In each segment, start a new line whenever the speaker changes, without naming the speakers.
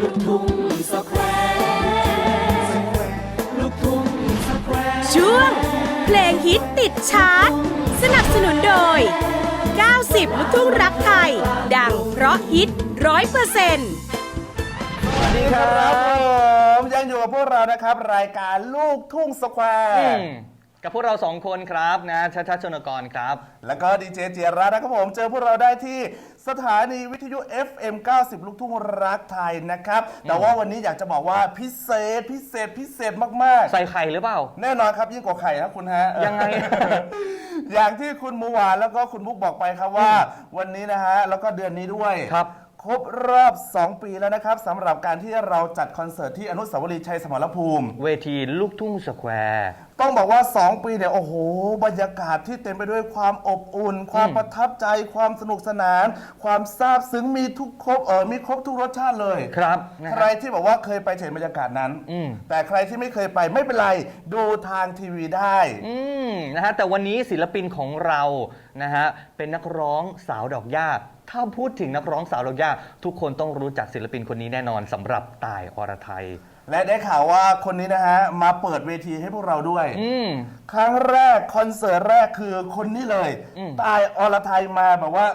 ลูกทุ่งสแควร์ลูกทุ่งสแควร์
ช่วง เพลงฮิตติดชาร์ตสนับสนุนโดย 90 ลูกทุ่งรักไทย ดังเพราะฮิตร้อยเปอร์เซ็นต์
สวัสดีครับผมยังอยู่กับพวกเรานะครับ รายการลูกทุ่งสแคว
อื
ร์
ม กับพวกเราสองคนครับนะชัชชาชนกรครับ
แล้วก็ดีเจเจียรัตน์นะครับผม เจอพวกเราได้ที่สถานีวิทยุ FM 90 ลูกทุ่งรักไทยนะครับ แต่ว่าวันนี้อยากจะบอกว่าพิเศษพิเศษพิเศษมาก
ใส่ไข่หรือเปล่า
ๆแน่นอนครับยิ่งกว่าไข่นะคุณฮะ
ยังไง
อย่างที่คุณมูหวานแล้วก็คุณมุกบอกไปครับว่า วันนี้นะฮะแล้วก็เดือนนี้ด้วย
ครับ
ครบรอบ 2 ปีแล้วนะครับสำหรับการที่เราจัดคอนเสิร์ตที่อนุสาวรีย์ชัยสมรภูมิ
เวทีลูกทุ่งสแควร์
ต้องบอกว่า 2 ปีเนี่ยโอ้โห บรรยากาศที่เต็มไปด้วยความอบอุ่น ความประทับใจ ความสนุกสนาน ความซาบซึ้งมีทุกครบเออมีครบทุกรสชาติเลย
ครับนะ
ใค
ฮะ
รที่บอกว่าเคยไปเห็นบรรยากาศนั้น
อืม
แต่ใครที่ไม่เคยไปไม่เป็นไรดูทางทีวีได้
อืมนะฮะแต่วันนี้ศิลปินของเรานะฮะเป็นนักร้องสาวดอกหญ้าถ้าพูดถึงนักร้องสาวดอกหญ้าทุกคนต้องรู้จักศิลปินคนนี้แน่นอนสำหรับตายอรไทย
และได้ข่าวว่าคนนี้นะฮะ มาเปิดเวทีให้พวกเราด้วย
อืม
ครั้งแรกคอนเสิร์ตแรกคือคนนี้เลย
อืม
ตายอรไทยมาแบบว่า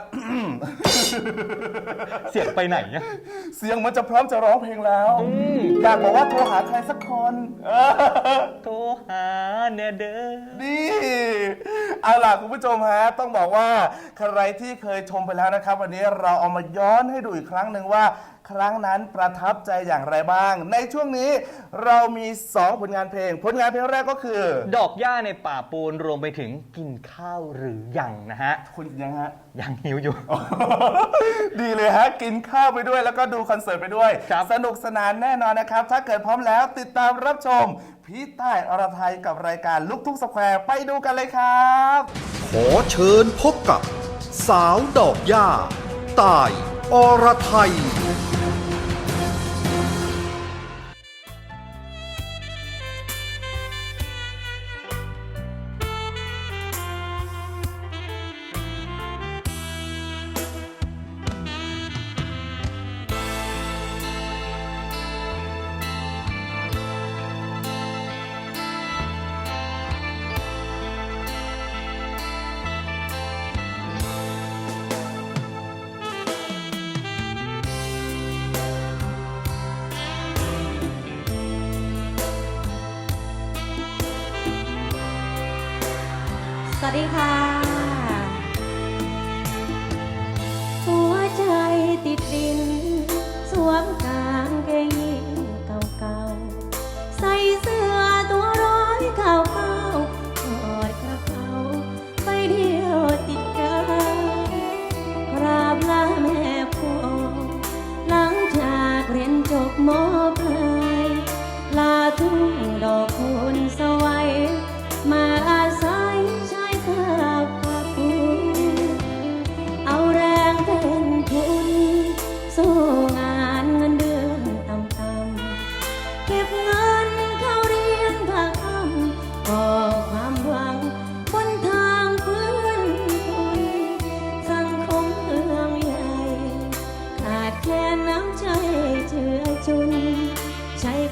เสียงไปไหนเนี่ย
เสียงมันจะพร้อมจะร้องเพลงแล้ว
ม
อยากบอกว่าโทรหาใครสักคนเออ
โทรหาเนเดอ
นี่เอาล่ะคุณผู้ชมฮะต้องบอกว่าใครที่เคยชมไปแล้วนะครับ วันนี้เราเอามาย้อนให้ดูอีกครั้งหนึ่งว่าครั้งนั้นประทับใจอย่างไรบ้าง ในช่วงนี้เรามี 2 ผลงานเพลง ผลงานเพลงแรกก็คือ
ดอกหญ้าในป่าปูนรวมไปถึงกินข้าวหรือยังนะฮะ
คุณยังฮะ
ยังหิวอยู่
ดีเลยฮะ กินข้าวไปด้วยแล้วก็ดูคอนเสิร์ตไปด้วย
ครับ
สนุกสนานแน่นอนนะครับ ถ้าเกิดพร้อมแล้วติดตามรับชม พี่ใต้อรไทยกับรายการลูกทุ่งสแควร์ไปดูกันเลยครับ
ขอเชิญพบกับ สาวดอกหญ้า ตาย อรไทย
สวัสดีค่ะ หัวใจติดดิน สวม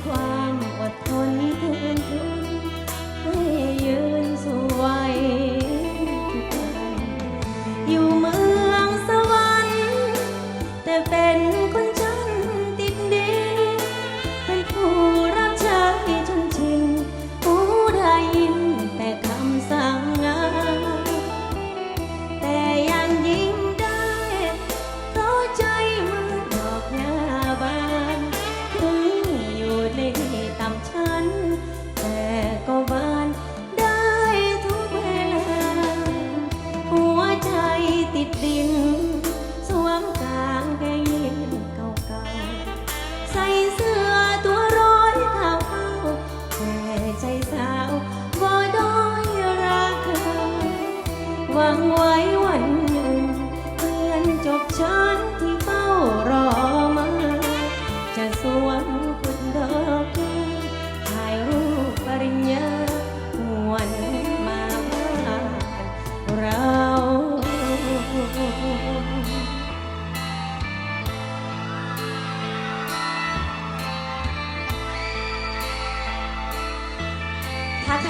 ความอดทนคืนทุ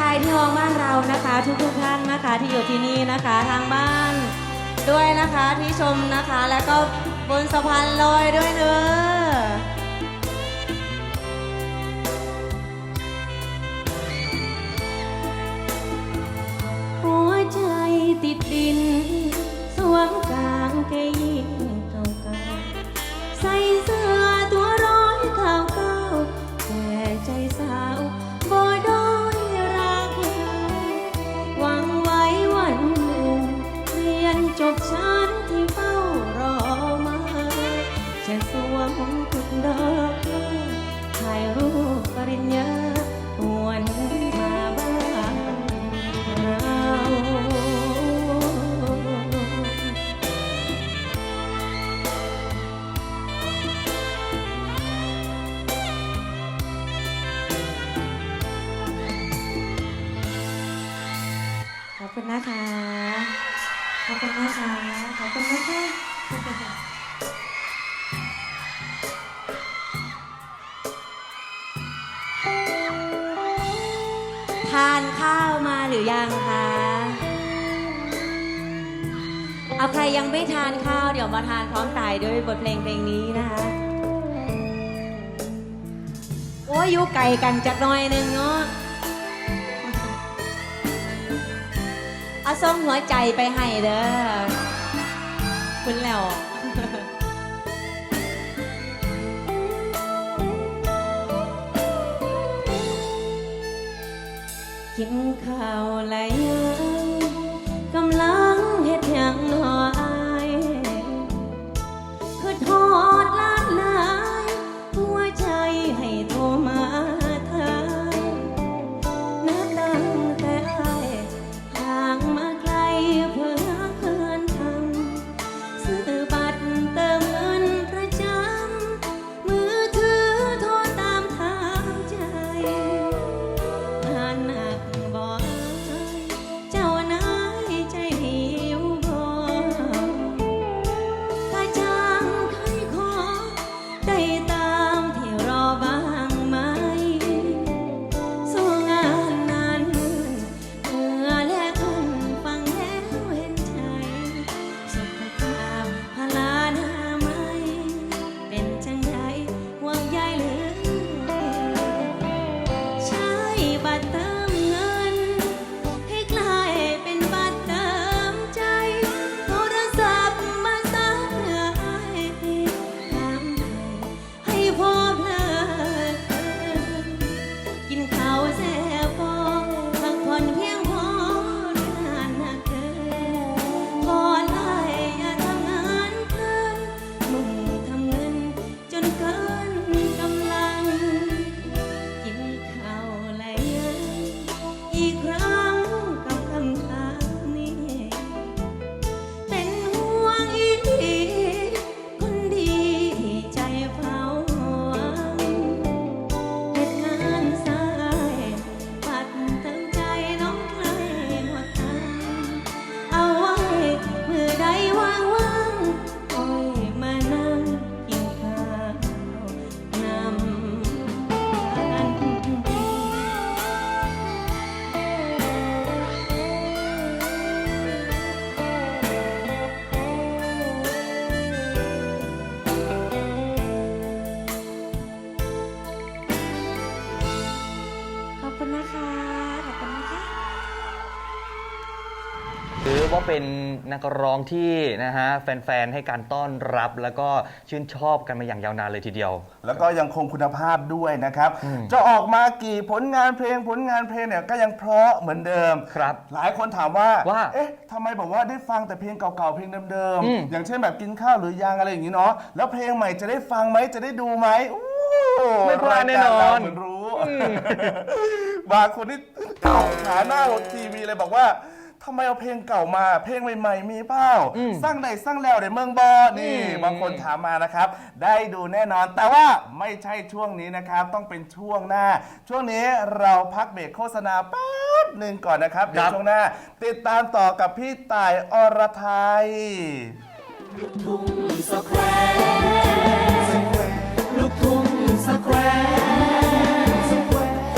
ายที่ห้องบ้านเรานะคะทุกทุกๆท่านนะคะที่อยู่ที่นี่นะคะทางบ้านด้วยนะคะที่ชมนะคะ แล้วก็บนสะพานลอยด้วยเนอะ บชั้นที่เฝ้ารอมา จะสวมกุฎดอกไม้ถ่ายรูปปริญญาหวนมาบ้านเราขอบคุณนะคะ ขอบคุณนะคะขอบคุณนะคะทานข้าวมาหรือยังคะเอาใครยังไม่ทานข้าวเดี๋ยวมาทานพร้อมตายด้วยบทเพลงเพลงนี้นะคะ โอ้ยอยู่ไก่กันจักหน่อยหนึ่งเนาะ เอาส่งหัวใจไปให้เด้อคุณแล้วกินข้าวไหลยั ถือว่าเป็นนักร้องที่นะ
ฮะแฟนๆ ให้การต้อนรับ แล้วก็ชื่นชอบกันมาอย่างยาวนานเลยทีเดียว
แล้วก็ยังคงคุณภาพด้วยนะครับ จะออกมากี่ผลงานเพลงผลงานเพลงเนี่ยก็ยังเพราะเหมือนเดิม
ครับ
หลายคนถามว่า
ว่า
เอ๊ะทำไมบอกว่าได้ฟังแต่เพลงเก่าๆ เพลงเดิม
อืม
ๆอย่างเช่นแบบกินข้าวหรือยังอะไรอย่างนี้เนาะ แล้วเพลงใหม่จะได้ฟังไหมจะได้ดูไหมอู้
ไม่พลาดแน่นอน
รายการเราเหมือนรู้ บางคนที่เก่าขาหน้าทีวีเลยบอกว่า ทำไมเอาเพลงเก่ามา เพลงใหม่ๆ มีเปล่าสร้างไหนสร้างแล้วในเมืองบอนี่บางคนถามมานะครับ ได้ดูแน่นอน แต่ว่าไม่ใช่ช่วงนี้นะครับ ต้องเป็นช่วงหน้า ช่วงนี้เราพักเบรกโฆษณาแป๊บหนึ่งก่อนนะครับ เดี๋ยวช่วงหน้า ติดตามต่อกับพี่ต่ายอรไทย ลูกทุ่งสแควร์ลูก
ทุ่งสแควร์